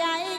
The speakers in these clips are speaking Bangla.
যায়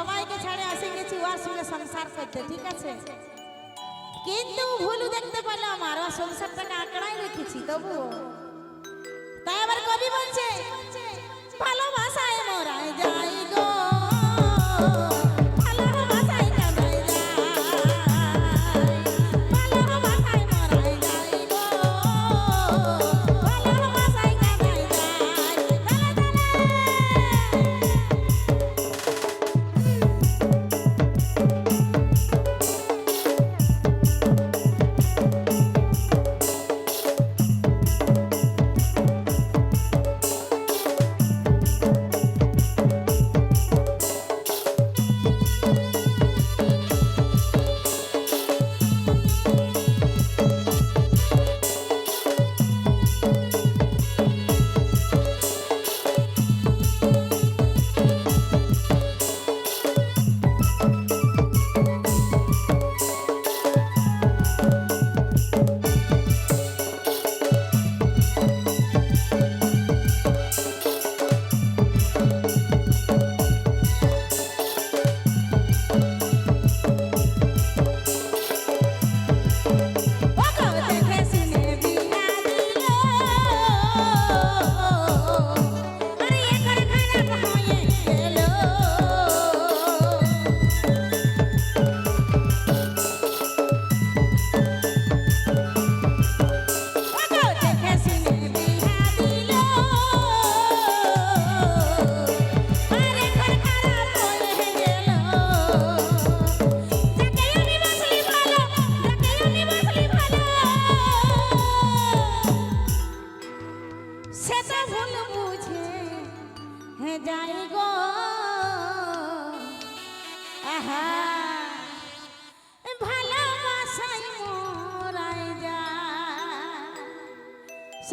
সবাইকে ছাড়ে আসে গেছি ওর সঙ্গে সংসার করতে, ঠিক আছে? কিন্তু ভুল দেখতে পেলাম আর ওর সংসারটাকে আঁকড়াই রেখেছি তবু তাই আবার কবি বলছে, ভালোবাসা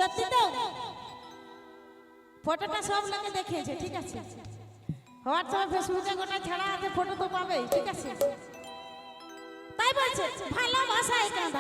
সত্যি তো? ফটোটা সব লোকে দেখেছে ঠিক আছে। হোয়াটসঅ্যাপ, ফেসবুকে গোটা ছাড়া আছে ফটো তো পাবেই, ঠিক আছে। তাই বলছে ভালোবাসায় কেন